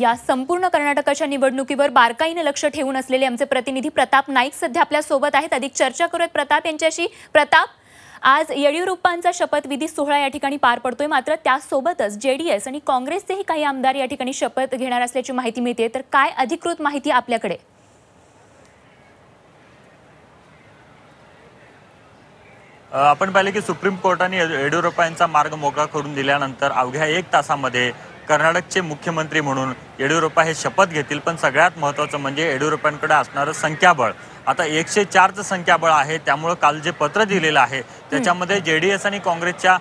या संपूर्ण कर्नाटकाच्या निवडणुकीवर बारकाईने लक्ष ठेवून असलेले आमचे प्रतिनिधी प्रताप नाईक सध्या आपल्यासोबत आहेत. अधिक चर्चा करूयात. प्रताप यांच्याशी. प्रताप आज येडियुरप्पांचा शपथविधी सोहळा या ठिकाणी पार पडतोय. मात्र त्यासोबतच जेडीएस आणि काँग्रेसचेही काही आमदार या ठिकाणी शपथ घेणार असल्याची माहिती मिळते तर काय अधिकृत माहिती आपल्याकडे? आपण पाहिले की सुप्रीम कोर्टाने येडियुरप्पा यांचा मार्ग मोकळा करून दिल्यानंतर अवघ्या एक तासामध्ये कर्नाटकचे मुख्यमंत्री म्हणून येडियुरप्पा हे शपथ घेतील पण सगळ्यात महत्त्वाचं म्हणजे येडियुरप्पांकडे असणारं संख्याबळ. आता एकशे चारचं संख्याबळ आहे त्यामुळं काल जे पत्र दिलेलं आहे त्याच्यामध्ये जे डी एस आणि काँग्रेसच्या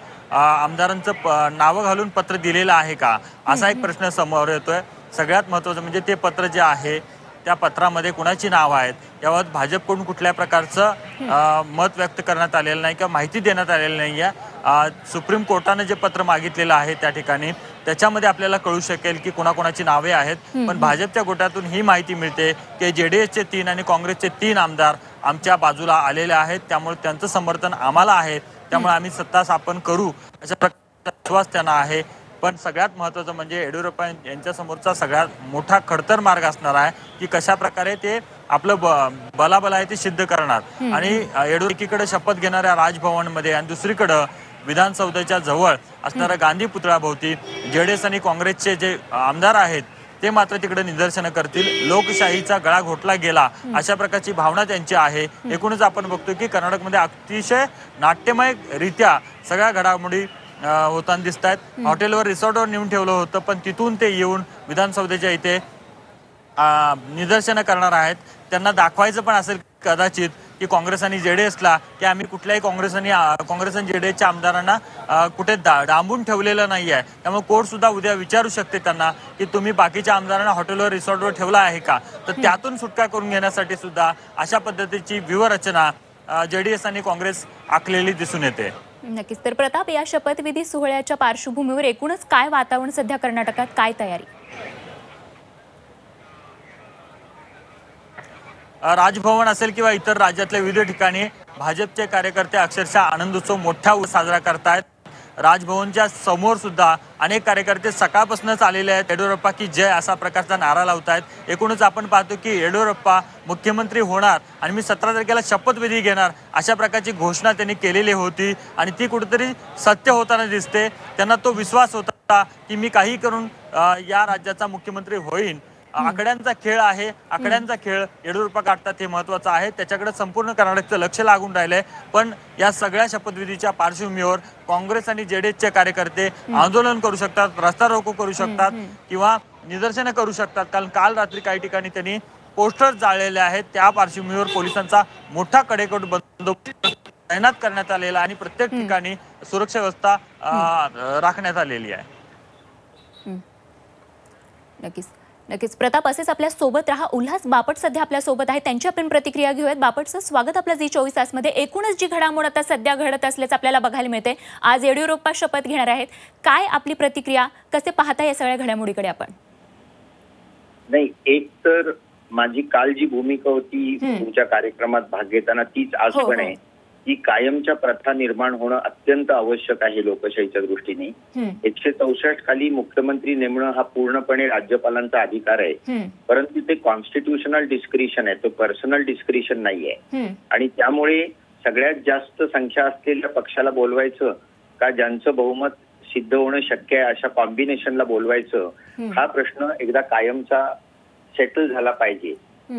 आमदारांचं प- नावं घालून पत्र दिलेलं आहे का? असा एक प्रश्न समोर येतोय. सगळ्यात महत्त्वाचं म्हणजे ते पत्र जे आहे त्या पत्रामध्ये कुणाची नावं आहेत याबाबत भाजपकडून कुठल्या प्रकारचं मत व्यक्त करण्यात आलेलं नाही किंवा माहिती देण्यात आलेली नाही आहे. सुप्रीम कोर्टानं जे पत्र मागितलेलं आहे त्या ठिकाणी त्याच्यामध्ये आपल्याला कळू शकेल की कोणाकोणाची नावे आहेत. पण भाजपच्या गोटातून ही माहिती मिळते की जेडीएसचे तीन आणि काँग्रेसचे तीन आमदार आमच्या बाजूला आलेले आहेत. त्यामुळे त्यांचं समर्थन आम्हाला आहे. त्यामुळे आम्ही सत्ता स्थापन करू. अशा प्रकारचा विश्वास त्यांना आहे. पण सगळ्यात महत्वाचं म्हणजे येडियुरप्पा यांच्या समोरचा सगळ्यात मोठा खडतर मार्ग असणार आहे की कशा प्रकारे ते आपलं बलाबल आहे ते सिद्ध करणार. आणि एकीकडे शपथ घेणाऱ्या राजभवनमध्ये आणि दुसरीकडं विधानसौधाच्या जवळ असणाऱ्या गांधी पुतळ्याभोवती जेडीएस आणि काँग्रेसचे जे आमदार आहेत ते मात्र तिकडे निदर्शनं करतील. लोकशाहीचा गळा घोटला गेला अशा प्रकारची भावना त्यांची आहे. एकूणच आपण बघतोय की कर्नाटकमध्ये अतिशय नाट्यमय रित्या सगळ्या घडामोडी होताना दिसत आहेत हॉटेलवर रिसॉर्टवर नेऊन ठेवलं होतं पण तिथून ते येऊन विधानसौधेच्या इथे निदर्शनं करणार आहेत. त्यांना दाखवायचं पण असेल कदाचित की काँग्रेस आणि जेडीएसला की आम्ही कुठल्याही काँग्रेस आणि काँग्रेस आणि जेडीएसच्या आमदारांना अं, कुठे दा डांबून ठेवलेलं नाही आहे त्यामुळे कोर्ट सुद्धा उद्या विचारू शकते त्यांना की तुम्ही बाकीच्या आमदारांना हॉटेलवर रिसॉर्टवर ठेवला आहे का? तर त्यातून सुटका करून घेण्यासाठी सुद्धा अशा पद्धतीची व्यूहरचना जेडीएस आणि काँग्रेस आखलेली दिसून येते. नक्कीच. तर प्रताप या शपथविधी सोहळ्याच्या पार्श्वभूमीवर एकूणच काय वातावरण सध्या कर्नाटकात? काय तयारी? राजभवन असेल किंवा इतर राज्यातल्या विविध ठिकाणी भाजपचे कार्यकर्ते अक्षरशः आनंदोत्सव मोठा साजरा करतायत. राजभवनच्या समोर सुद्धा अनेक कार्यकर्ते सकाळपासूनच आलेले आहेत. येडियुरप्पा की जय असा प्रकारचा नारा लावत आहेत एकूणच आपण पाहतो की येडियुरप्पा मुख्यमंत्री होणार आणि मी सतरा तारखेला शपथविधी घेणार अशा प्रकारची घोषणा त्यांनी केलेली होती आणि ती कुठेतरी सत्य होताना दिसते. त्यांना तो विश्वास होता की मी काही करून या राज्याचा मुख्यमंत्री होईन. आकड्यांचा खेळ आहे आकड्यांचा खेळ येडियुरप्पा काढतात हे महत्वाचं आहे. त्याच्याकडे संपूर्ण कर्नाटकचं लक्ष लागून राहिलंय. पण या सगळ्या शपथविधीच्या पार्श्वभूमीवर काँग्रेस आणि जेडीएसचे कार्यकर्ते आंदोलन करू शकतात रस्ता रोको करू शकतात किंवा निदर्शनं करू शकतात. कारण काल रात्री काही ठिकाणी त्यांनी पोस्टर जाळलेले आहेत. त्या पार्श्वभूमीवर पोलिसांचा मोठा कडेकोट बंदोबस्त तैनात करण्यात आलेला आणि प्रत्येक ठिकाणी सुरक्षा व्यवस्था राखण्यात आलेली आहे. नक्कीच. नक्कीच. प्रताप असेच आपल्यासोबत राहा. उल्हास बापट सध्या आपल्यासोबत आहे. त्यांची आपण प्रतिक्रिया घेऊयात. बापटचं स्वागत आपलं झी चोवीस तासमध्ये. एकूणच जी घडामोड आता सध्या घडत असल्याचं आपल्याला बघायला मिळते आज येडियुरप्पा शपथ घेणार आहेत. काय आपली प्रतिक्रिया? कसे पाहता या सगळ्या घडामोडीकडे आपण? नाही एक तर माझी काल जी भूमिका होती. तुमच्या कार्यक्रमात भाग घेताना तीच आज हो, पण हो. आहे. की कायमच्या प्रथा निर्माण होणं अत्यंत आवश्यक आहे लोकशाहीच्या दृष्टीने. एकशे चौसष्ट खाली मुख्यमंत्री नेमणं हा पूर्णपणे राज्यपालांचा अधिकार आहे. परंतु ते कॉन्स्टिट्युशनल डिस्क्रिशन आहे तो पर्सनल डिस्क्रिशन नाहीये. आणि त्यामुळे सगळ्यात जास्त संख्या असलेल्या पक्षाला बोलवायचं का ज्यांचं बहुमत सिद्ध होणं शक्य आहे अशा कॉम्बिनेशनला बोलवायचं. हा. प्रश्न एकदा कायमचा सेटल झाला पाहिजे.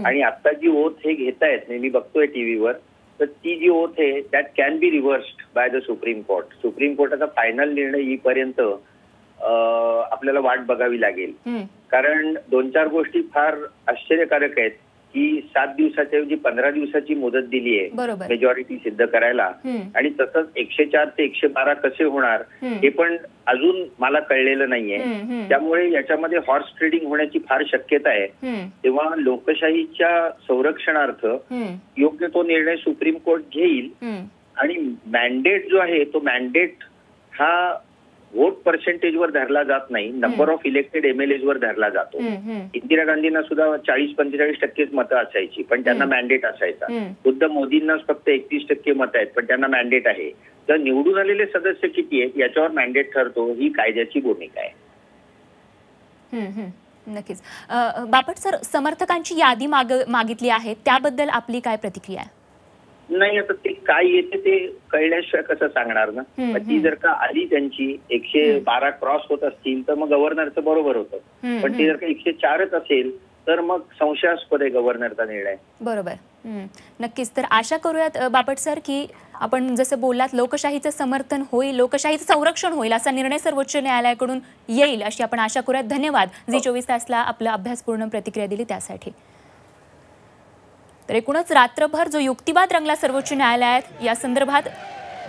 आणि आता जी ओथ हे घेतायत मी बघतोय टीव्हीवर तर ती जी ओथ आहे that can be reversed by the supreme court supreme कोर्टाचा फायनल निर्णय येईपर्यंत आपल्याला वाट बघावी लागेल. कारण दोन चार गोष्टी फार आश्चर्यकारक आहेत. की सात दिवसाच्या ऐवजी पंधरा दिवसाची मुदत दिली आहे. मेजॉरिटी सिद्ध करायला. आणि तसंच एकशे चार ते एकशे बारा कसे होणार. हे पण अजून मला कळलेलं नाहीये. त्यामुळे याच्यामध्ये हॉर्स ट्रेडिंग होण्याची फार शक्यता आहे. तेव्हा लोकशाहीच्या संरक्षणार्थ योग्य तो निर्णय सुप्रीम कोर्ट घेईल. आणि मॅन्डेट जो आहे तो मॅन्डेट हा व्होट पर्सेंटेजवर धरला जात नाही. नंबर ऑफ इलेक्टेड एमएलएज वर धरला जातो. इंदिरा गांधींना सुद्धा चाळीस पंचेचाळीस टक्केच मतं असायची पण त्यांना. मॅन्डेट असायचा. बुद्ध मोदींनाच फक्त एकतीस टक्के मत आहेत पण त्यांना मॅन्डेट आहे. तर निवडून आलेले सदस्य किती आहेत याच्यावर मॅन्डेट ठरतो ही कायद्याची भूमिका आहे. नक्कीच. बापट सर समर्थकांची यादी माग मागितली आहे त्याबद्दल आपली काय प्रतिक्रिया आहे? नाही आता ते काय येते ते कळल्याशिवाय कसं सांगणार ना? मग ती. जर का आली त्यांची एकशे बारा क्रॉस होत असतील तर मग गव्हर्नरचं बरोबर होतं. पण ती. जर का एकशे चारच असेल तर मग संशयास्पद आहे गव्हर्नरचा निर्णय. बरोबर. हं. नक्कीच. तर आशा करूयात बापट सर की आपण जसं बोललात लोकशाहीचं समर्थन होईल लोकशाहीचं संरक्षण होईल असा निर्णय सर्वोच्च न्यायालयाकडून येईल अशी आपण आशा करूयात. धन्यवाद. झी चोवीस तासला आपला अभ्यासपूर्ण प्रतिक्रिया दिली त्यासाठी. तर एकूणच रात्रभर जो युक्तिवाद रंगला सर्वोच्च न्यायालयात या संदर्भात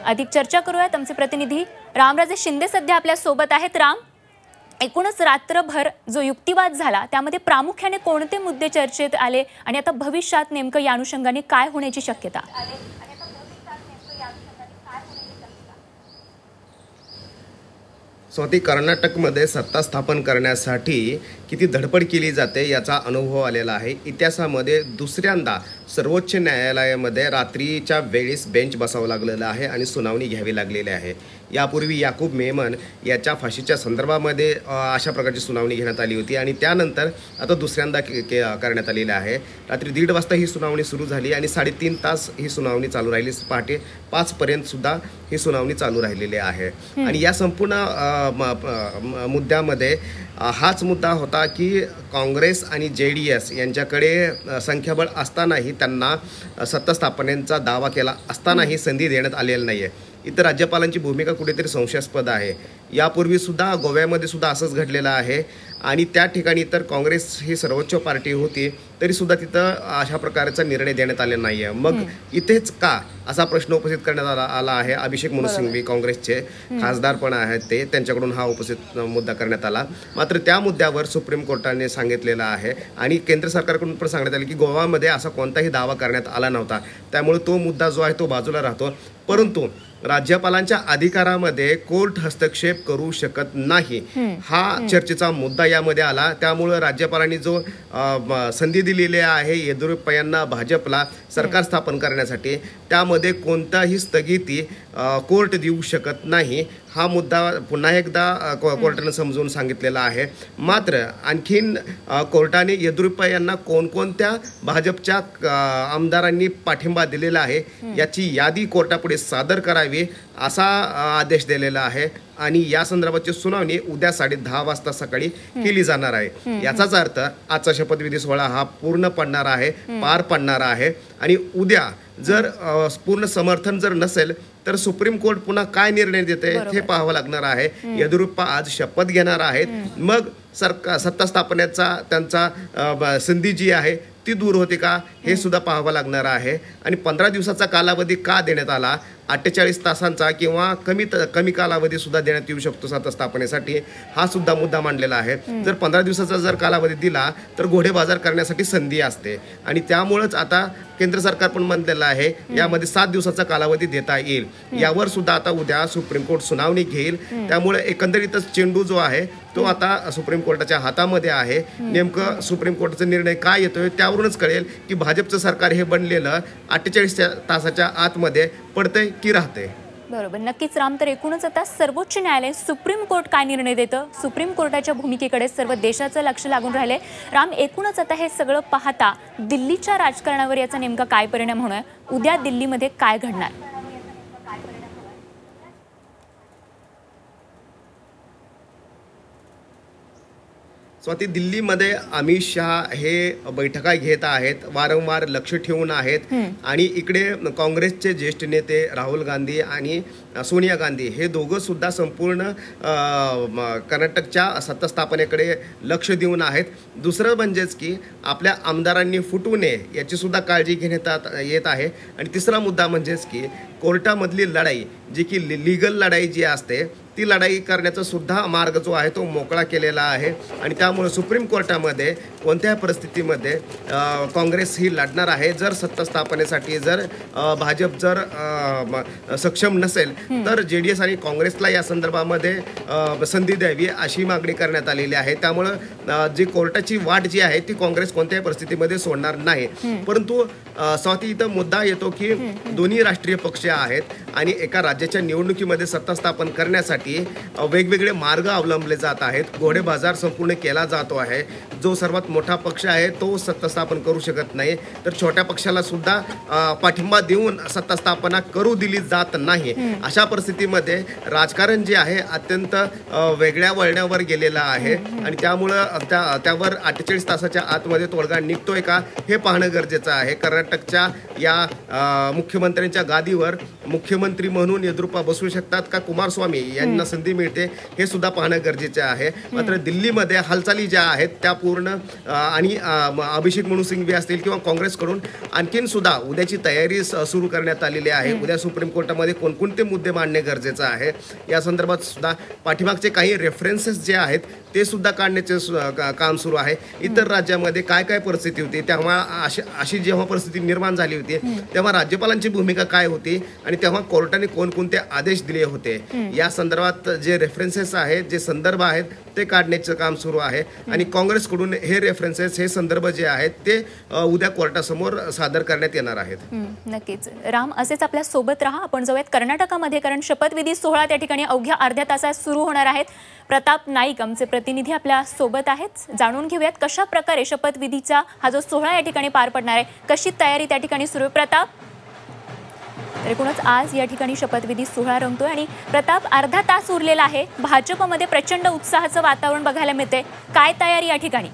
अधिक चर्चा करूयात. आमचे प्रतिनिधी रामराजे शिंदे सध्या आपल्यासोबत आहेत. राम एकूणच रात्रभर जो युक्तिवाद झाला त्यामध्ये प्रामुख्याने कोणते मुद्दे चर्चेत आले आणि आता भविष्यात नेमकं या अनुषंगाने काय होण्याची शक्यता? स्वाती कर्नाटकमध्ये सत्ता स्थापन करण्यासाठी किती धडपड केली जाते याचा अनुभव आलेला आहे. इतिहासामध्ये दुसऱ्यांदा सर्वोच्च न्यायालयामध्ये रात्रीच्या वेळेस बेंच बसावं लागलेलं आहे आणि सुनावणी घ्यावी लागलेली आहे. यापूर्वी याकूब मेमन याच्या फाशीच्या संदर्भामध्ये अशा प्रकारची सुनावणी घेण्यात आली होती आणि त्यानंतर आता दुसऱ्यांदा के- करण्यात आलेली आहे. रात्री दीड वाजता ही सुनावणी सुरू झाली आणि साडेतीन तास ही सुनावणी चालू राहिली. पहाटे पाचपर्यंत सुद्धा ही सुनावणी चालू राहिलेली आहे. आणि या संपूर्ण मुद्द्यामध्ये हाच मुद्दा होता की काँग्रेस आणि जे डी एस यांच्याकडे संख्याबळ असतानाही त्यांना अ, सत्ता स्थापनेचा दावा केला असतानाही संधी देण्यात आलेली नाही आहे इथं राज्यपालांची भूमिका कुठेतरी संशयास्पद आहे. यापूर्वी सुद्धा गोव्यामध्ये सुद्धा असंच घडलेलं आहे. आणि त्या ठिकाणी तर काँग्रेस ही सर्वोच्च पार्टी होती तरी सुद्धा तिथं अशा प्रकारचा निर्णय देण्यात आलेला नाही आहे मग इथेच का? असा प्रश्न उपस्थित करण्यात आला आला आहे. अभिषेक मनु सिंघवी काँग्रेसचे खासदार पण आहेत ते. त्यांच्याकडून हा उपस्थित मुद्दा करण्यात आला. मात्र त्या मुद्द्यावर सुप्रीम कोर्टाने सांगितलेलं आहे आणि केंद्र सरकारकडून पण सांगण्यात आले की गोवामध्ये असा कोणताही दावा करण्यात आला नव्हता. त्यामुळे तो मुद्दा जो आहे तो बाजूला राहतो. परंतु राज्यपालांच्या अधिकारामध्ये कोर्ट हस्तक्षेप करू शकत नाही. हा चर्चेचा मुद्दा यामध्ये आला. त्यामुळं राज्यपालांनी जो संधी दिलेली आहे येदियुरप्पा यांना भाजपला सरकार स्थापन करण्यासाठी त्यामध्ये कोणताही स्थगिती कोर्ट देऊ शकत नाही. हा मुद्दा पुन्हा एकदा कोर्टाने कोर्टानं समजून सांगितलेला आहे. मात्र आणखीन कोर्टाने येदुरप्पा यांना कोणकोणत्या भाजपच्या आमदारांनी पाठिंबा दिलेला आहे याची यादी कोर्टापुढे सादर करावी असा आदेश दिलेला आहे. आणि या संदर्भाची सुनावणी उद्या साडे दहा वाजता सकाळी केली जाणार आहे. याचाच अर्थ आजचा शपथविधी सोहळा हा पूर्ण पडणार आहे पार पडणार आहे. आणि उद्या जर पूर्ण समर्थन जर नसेल तर सुप्रीम कोर्ट पुन्हा काय निर्णय देते हे. पाहावं लागणार आहे. येदियुरप्पा आज शपथ घेणार आहेत. मग सरकार सत्ता स्थापनेचा त्यांचा संधी जी आहे ती दूर होते का? हे सुद्धा पाहावं लागणार आहे. आणि पंधरा दिवसाचा कालावधी का देण्यात आला? अठ्ठेचाळीस तासांचा किंवा कमी कमी कालावधी सुद्धा देण्यात येऊ शकतो सत्ता स्थापनेसाठी हा सुद्धा मुद्दा मांडलेला आहे. जर पंधरा दिवसाचा जर कालावधी दिला तर घोडे बाजार करण्यासाठी संधी असते. आणि त्यामुळंच आता केंद्र सरकार पण म्हणलेलं आहे. यामध्ये सात दिवसाचा कालावधी देता येईल. यावर सुद्धा आता उद्या सुप्रीम कोर्ट सुनावणी घेईल. त्यामुळे एकंदरीतच चेंडू जो आहे तो आता सुप्रीम कोर्टाच्या हातामध्ये आहे. नेमकं सुप्रीम कोर्टाचा निर्णय काय येतोय त्यावरूनच कळेल की भाजपचं सरकार हे बनलेलं अठ्ठेचाळीस तासाच्या आतमध्ये पडतंय की राहतंय. बरोबर. नक्कीच राम तर एकूणच आता सर्वोच्च न्यायालय सुप्रीम कोर्ट काय निर्णय देतं? सुप्रीम कोर्टाच्या भूमिकेकडे सर्व देशाचं लक्ष लागून राहिले राम एकूणच आता हे सगळं पाहता दिल्लीच्या राजकारणावर याचा नेमका काय परिणाम होणार? उद्या दिल्लीमध्ये काय घडणार? स्वाती दिल्लीमध्ये अमित शहा हे बैठका घेत आहेत वारंवार लक्ष ठेवून आहेत. आणि इकडे काँग्रेसचे ज्येष्ठ नेते राहुल गांधी आणि सोनिया गांधी हे दोघं सुद्धा संपूर्ण कर्नाटकच्या सत्ता स्थापनेकडे लक्ष देऊन आहेत. दुसरं म्हणजेच की आपल्या आमदारांनी फुटू नये याची सुद्धा काळजी घेण्यात आत- येत आहे. आणि तिसरा मुद्दा म्हणजेच की कोर्टामधली लढाई जी की लिगल लढाई जी असते ती लढाई करण्याचा सुद्धा मार्ग जो आहे तो मोकळा केलेला आहे. आणि त्यामुळे सुप्रीम कोर्टामध्ये कोणत्याही परिस्थितीमध्ये काँग्रेस ही लढणार आहे. जर सत्ता स्थापनेसाठी जर भाजप जर सक्षम नसेल तर जे डी एस आणि काँग्रेसला या संदर्भामध्ये संधी द्यावी अशी मागणी करण्यात आलेली आहे. त्यामुळं जी कोर्टाची वाट जी आहे ती काँग्रेस कोणत्याही परिस्थितीमध्ये सोडणार नाही. परंतु स्वाती इथं मुद्दा येतो की दोन्ही राष्ट्रीय पक्ष आहेत आणि एका राज्याच्या निवडणुकीमध्ये सत्ता स्थापन करण्यासाठी करण्यासाठी वेगवेगळे मार्ग अवलंबले जात आहेत. घोडे बाजार संपूर्ण केला जातो आहे. जो सर्वात मोठा पक्ष आहे तो सत्ता स्थापन करू शकत नाही. तर छोट्या पक्षाला सुद्धा पाठिंबा देऊन सत्ता स्थापना करू दिली जात नाही. अशा परिस्थितीमध्ये राजकारण जे आहे अत्यंत वेगळ्या वळणावर गेलेलं आहे. आणि त्यामुळं त्या त्यावर अठ्ठेचाळीस तासाच्या आतमध्ये तोडगा निघतोय का हे पाहणं गरजेचं आहे. कर्नाटकच्या या मुख्यमंत्र्यांच्या गादीवर मुख्यमंत्री म्हणून येद्रुपा बसू शकतात का? कुमारस्वामी यांना संधी मिळते हे सुद्धा पाहणं गरजेचे आहे. मात्र दिल्लीमध्ये हालचाली ज्या आहेत त्या पूर्ण आणि अभिषेक मनु सिंघवी असतील किंवा काँग्रेसकडून आणखीन सुद्धा उद्याची तयारी सुरू करण्यात आलेली आहे. उद्या सुप्रीम कोर्टामध्ये कोणकोणते मुद्दे मांडणे गरजेचं आहे? या संदर्भात सुद्धा पाठीमागचे काही रेफरन्सेस जे आहेत ते सुद्धा काढण्याचे काम सुरू आहे. इतर राज्यामध्ये काय काय परिस्थिती होती तेव्हा अशी अशी जेव्हा परिस्थिती निर्माण झाली होती तेव्हा राज्यपालांची भूमिका काय होती आणि तेव्हा कोर्टाने कोणकोणते आदेश दिले होते? या संदर्भात जे रेफरन्सेस आहेत जे संदर्भ आहेत ते काढण्याचं काम सुरू आहे. आणि काँग्रेसकडून हे रेफरन्सेस हे संदर्भ जे आहेत ते उद्या कोर्टासमोर सादर करण्यात येणार आहेत. नक्कीच. राम असेच आपल्यासोबत राहा. आपण जाऊयात कर्नाटकामध्ये कारण शपथविधी सोहळा त्या ठिकाणी अवघ्या अर्ध्या तासात सुरू होणार आहेत. प्रताप नाईक आमचे प्रतिनिधी आपल्यासोबत आहेत. जाणून घेऊयात कशा प्रकारे शपथविधीचा हा जो सोहळा या ठिकाणी पार पडणार आहे. कशी तयारी त्या ठिकाणी सुरू आहे? प्रताप? तर एकूणच आज या ठिकाणी शपथविधी सोहळा रंगतोय आणि प्रताप अर्धा तास उरलेला आहे. भाजपमध्ये प्रचंड उत्साहाचं वातावरण बघायला मिळते काय तयारी या ठिकाणी?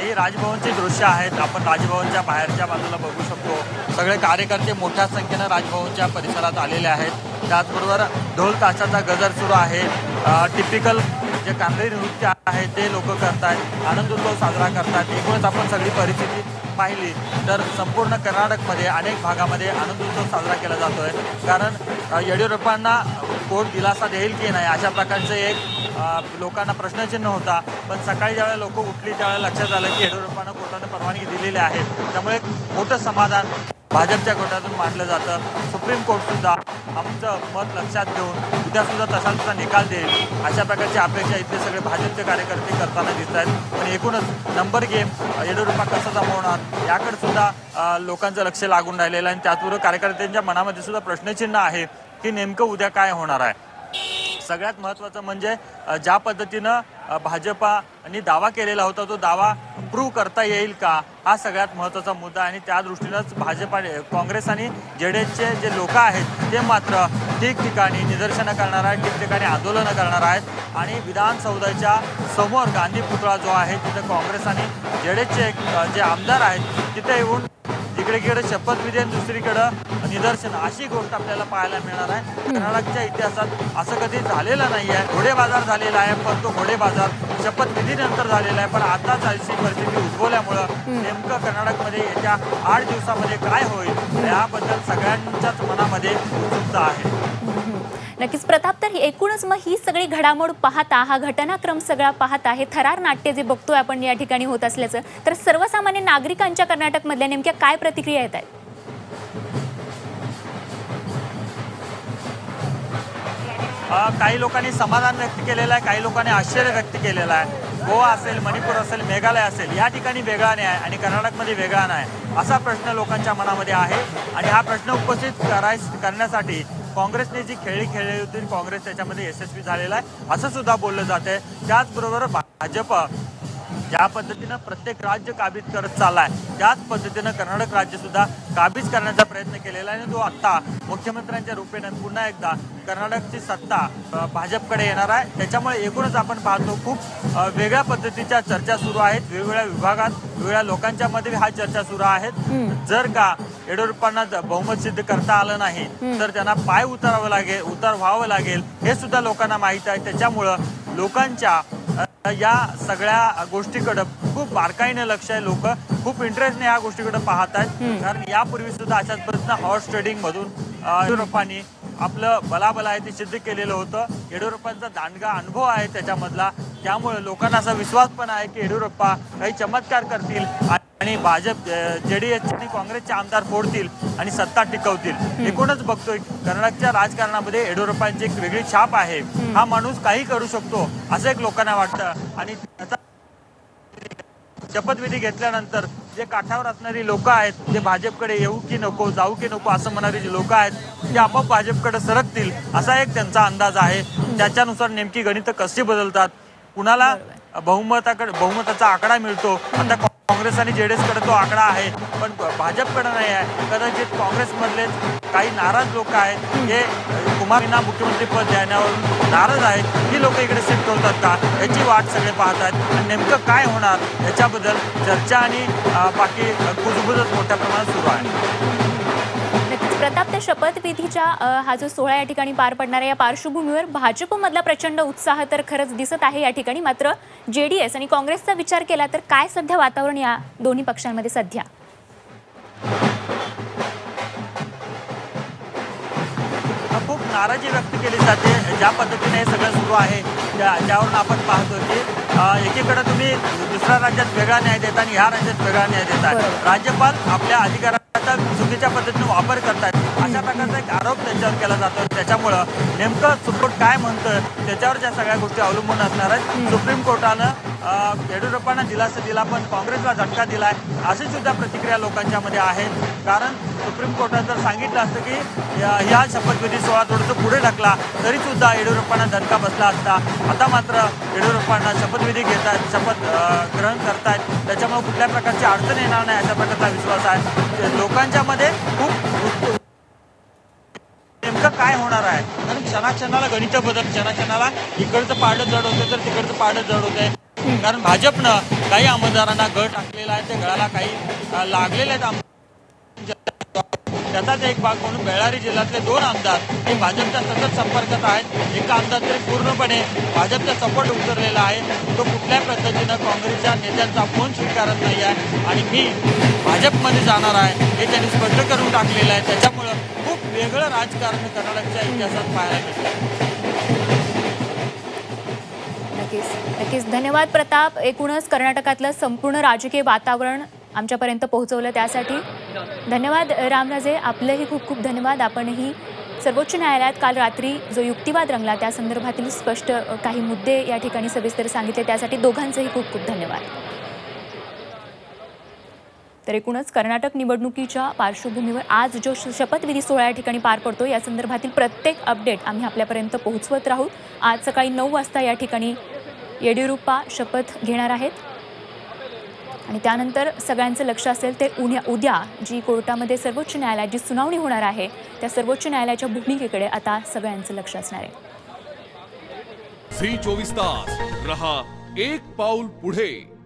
हे राजभवनचे दृश्य आहेत. आपण राजभवनच्या बाहेरच्या बाजूला बघू शकतो. सगळे कार्यकर्ते मोठ्या संख्येनं राजभवनच्या परिसरात आलेले आहेत. त्याचबरोबर ढोल ताशाचा गजर सुरू आहे. टिपिकल जे कांदळी नृत्य आहे ते लोक करतात आनंदोत्सव साजरा करतात एकूणच आपण सगळी परिस्थिती पाहिली तर संपूर्ण कर्नाटकमध्ये अनेक भागामध्ये आनंदोत्सव साजरा केला जातोय. कारण येडियुरप्पांना कोर्ट दिलासा देईल की नाही अशा प्रकारचं एक लोकांना प्रश्नचिन्ह होता. पण सकाळी ज्यावेळेला लोक उठली त्यावेळेला लक्षात आलं की येडियुरप्पांना कोर्टाने परवानगी दिलेली आहे. त्यामुळे मोठं समाधान भाजपच्या गोटातून मांडलं जातं. सुप्रीम कोर्टसुद्धा आमचं मत लक्षात घेऊन उद्यासुद्धा तसासुद्धा निकाल देईल. अशा प्रकारची अपेक्षा इथले सगळे भाजपचे कार्यकर्ते करताना दिसत आहेत. पण एकूणच नंबर गेम येडियुरप्पा कसा जमवणार याकडे सुद्धा लोकांचं लक्ष लागून राहिलेलं आहे. आणि त्याचबरोबर कार्यकर्त्यांच्या मनामध्ये सुद्धा प्रश्नचिन्ह आहे की नेमकं उद्या काय होणार आहे. सगळ्यात महत्त्वाचं म्हणजे ज्या पद्धतीनं भाजपाने दावा केलेला होता तो दावा प्रूव्ह करता येईल का हा सगळ्यात महत्त्वाचा मुद्दा आणि त्या दृष्टीनंच भाजपा काँग्रेस आणि जेडीएसचे जे लोक आहेत ते मात्र ठिकठिकाणी निदर्शनं करणार आहेत ठिकठिकाणी आंदोलनं करणार आहेत. आणि विधानसौधाच्या समोर गांधी पुतळा जो आहे तिथं काँग्रेस आणि जेडीएसचे जे आमदार आहेत तिथे येऊन इकडेकडे शपथविधी आणि दुसरीकडं. निदर्शन अशी गोष्ट आपल्याला पाहायला मिळणार आहे. कर्नाटकच्या इतिहासात असं कधी झालेलं नाही आहे. घोडे बाजार झालेला आहे पण तो घोडे बाजार शपथविधीनंतर झालेला आहे. पण आताच अशी परिस्थिती उद्भवल्यामुळं नेमकं कर्नाटकमध्ये येत्या आठ दिवसामध्ये काय होईल याबद्दल सगळ्यांच्याच मनामध्ये उत्सुकता आहे. नक्कीच. प्रताप तर एकूणच मग ही सगळी घडामोड पाहता हा घटनाक्रम सगळा पाहता हे थरार नाट्य जे बघतोय आपण या ठिकाणी होत असल्याचं तर सर्वसामान्य नागरिकांच्या कर्नाटकमधल्या नेमक्या काय प्रतिक्रिया येत आहेत? काही लोकांनी समाधान व्यक्त केलेलं आहे काही लोकांनी आश्चर्य व्यक्त केलेलं आहे. गोवा असेल मणिपूर असेल मेघालय असेल या ठिकाणी वेगळा न्याय आणि कर्नाटकमध्ये वेगळा न्याय असा प्रश्न लोकांच्या मनामध्ये आहे. आणि हा प्रश्न उपस्थित कराय करण्यासाठी काँग्रेसने जी खेळी खेळली होती काँग्रेस त्याच्यामध्ये यशस्वी झालेला आहे असं सुद्धा बोललं जात आहे त्याचबरोबर भाजप ज्या पद्धतीनं प्रत्येक राज्य काबीज करत चाललाय त्याच पद्धतीनं कर्नाटक राज्य सुद्धा काबीज करण्याचा प्रयत्न केलेला आहे. आणि तो आत्ता मुख्यमंत्र्यांच्या रूपेनं पुन्हा एकदा कर्नाटकची सत्ता भाजपकडे येणार आहे. त्याच्यामुळे एकूणच आपण पाहतो खूप वेगळ्या पद्धतीच्या चर्चा सुरू आहेत. वेगवेगळ्या विभागात वेगवेगळ्या लोकांच्या मध्ये हा चर्चा सुरू आहेत. जर का येडियुरप्पांना बहुमत सिद्ध करता आलं नाही तर त्यांना पाय उतरावं लागेल उतार व्हावं लागेल हे सुद्धा लोकांना माहीत आहे. त्याच्यामुळं लोकांच्या या सगळ्या गोष्टीकडं खूप बारकाईने लक्ष आहे. लोक खूप इंटरेस्टने या गोष्टीकडे पाहत आहेत. कारण यापूर्वी सुद्धा अशाच पद्धतीनं हॉर्स ट्रेडिंग मधून अ, येडियुरप्पांनी आपलं बलाबल आहे ते सिद्ध केलेलं होतं. येडियुरप्पांचा दांडगा अनुभव आहे त्याच्यामधला. त्यामुळे लोकांना असा विश्वास पण आहे की येडियुरप्पा काही चमत्कार करतील. आणि भाजप जेडीएस आणि काँग्रेसचे आमदार फोडतील आणि सत्ता टिकवतील. एकूणच बघतोय कर्नाटकच्या राजकारणामध्ये येडियुरप्पांची एक वेगळी छाप आहे. हा माणूस काही करू शकतो असं एक लोकांना वाटतं. आणि शपथविधी घेतल्यानंतर जे काठावर असणारी लोक आहेत जे भाजपकडे येऊ की नको जाऊ की नको असं म्हणणारी जी लोक आहेत ते आपोआप भाजपकडे सरकतील असा एक त्यांचा अंदाज आहे. त्याच्यानुसार नेमकी गणितं कशी बदलतात? कुणाला बहुमताकडे बहुमताचा आकडा मिळतो? आता काँग्रेस आणि जेडीएसकडे तो आकडा आहे पण भाजपकडे नाही आहे. कदाचित काँग्रेसमधलेच काही नाराज लोक आहेत हे कुमारींना मुख्यमंत्री पद देण्यावरून नाराज आहेत ही लोक इकडे शिफ्ट होतात का? याची वाट सगळे पाहत आहेत आणि नेमकं काय होणार? याच्याबद्दल चर्चा आणि बाकी कुजबुजच मोठ्या प्रमाणात सुरू आहे. प्रताप त्या शपथविधीच्या हा जो सोहळा या ठिकाणी पार पडणार आहे या पार्श्वभूमीवर भाजपमधला प्रचंड उत्साह तर खरंच दिसत आहे या ठिकाणी. मात्र जेडीएस आणि काँग्रेसचा विचार केला तर काय सध्या वातावरण या दोन्ही पक्षांमध्ये सध्या? खूप नाराजी व्यक्त केली जाते. ज्या पद्धतीने हे सगळं सुरू आहे त्या त्यावरून आपण पाहतो की एकीकडे तुम्ही दुसऱ्या राज्यात वेगळा न्याय देता आणि ह्या राज्यात वेगळा न्याय बरोबर. राज्यपाल आपल्या अधिकाराचा चुकीच्या पद्धतीने वापर करतायत. अशा प्रकारचा एक आरोप त्यांच्यावर केला जातो त्याच्यामुळं नेमकं सुप्रीम काय म्हणतं त्याच्यावर त्या सगळ्या गोष्टी अवलंबून असणार आहेत. सुप्रीम कोर्टानं येडियुरप्पांना दिलासा दिला पण काँग्रेसला झटका दिलाय अशी सुद्धा प्रतिक्रिया लोकांच्या मध्ये आहेत कारण सुप्रीम कोर्टात जर सांगितलं असतं की या- शपथविधी सोहळा थोडंसं पुढे ढकला तरी सुद्धा येडियुरप्पांना धक्का बसला असता. आता मात्र येडियुरप्पांना शपथविधी घेत आहेत शपथ ग्रहण करतायत. त्याच्यामुळे कुठल्या प्रकारची अडचण येणार नाही अशा प्रकारचा विश्वास आहे. लोकांच्यामध्ये लोकांच्या मध्ये खूप नेमकं काय होणार आहे? कारण क्षणाक्षणाला गणित बदल क्षणाक्षणाला इकडचं पाडं जड होते तर तिकडचं पाडं जड होते कारण भाजपनं काही आमदारांना गळ टाकलेला आहे त्या गळाला काही लागलेले आहेत त्याचाच एक भाग म्हणून बेळारी जिल्ह्यातले दोन आमदार हे भाजपच्या सतत संपर्कात आहेत. एका आमदार तरी पूर्णपणे भाजपचा सपोर्ट उतरलेला आहे. तो कुठल्या पद्धतीनं काँग्रेसच्या नेत्यांचा फोन स्वीकारत नाही आहे. आणि मी भाजपमध्ये जाणार आहे हे त्यांनी स्पष्ट करून टाकलेलं आहे. त्याच्यामुळं खूप वेगळं राजकारण कर्नाटकच्या इतिहासात पाहायला मिळतं नक्कीच. नक्कीच. धन्यवाद प्रताप. एकूणच कर्नाटकातलं संपूर्ण राजकीय वातावरण आमच्यापर्यंत पोहोचवलं त्यासाठी. धन्यवाद रामराजे. आपलंही खूप खूप धन्यवाद. आपणही सर्वोच्च न्यायालयात काल रात्री जो युक्तिवाद रंगला त्या संदर्भातील स्पष्ट काही मुद्दे या ठिकाणी सविस्तर सांगितले. त्यासाठी दोघांचेही खूप खूप धन्यवाद. तर एकूणच कर्नाटक निवडणुकीच्या पार्श्वभूमीवर आज जो शपथविधी सोहळा या ठिकाणी पार पडतो या संदर्भातील प्रत्येक अपडेट आम्ही आपल्यापर्यंत पोहोचवत राहू. आज सकाळी नऊ वाजता या ठिकाणी येडियुरप्पा शपथ घेणार आहेत. आणि त्यानंतर सगळ्यांचं लक्ष असेल ते उन्या उद्या जी कोर्टामध्ये सर्वोच्च न्यायालयात जी सुनावणी होणार आहे त्या सर्वोच्च न्यायालयाच्या भूमिकेकडे आता सगळ्यांचं लक्ष असणार आहे. झी चोवीस तास. रहा एक पाऊल पुढे.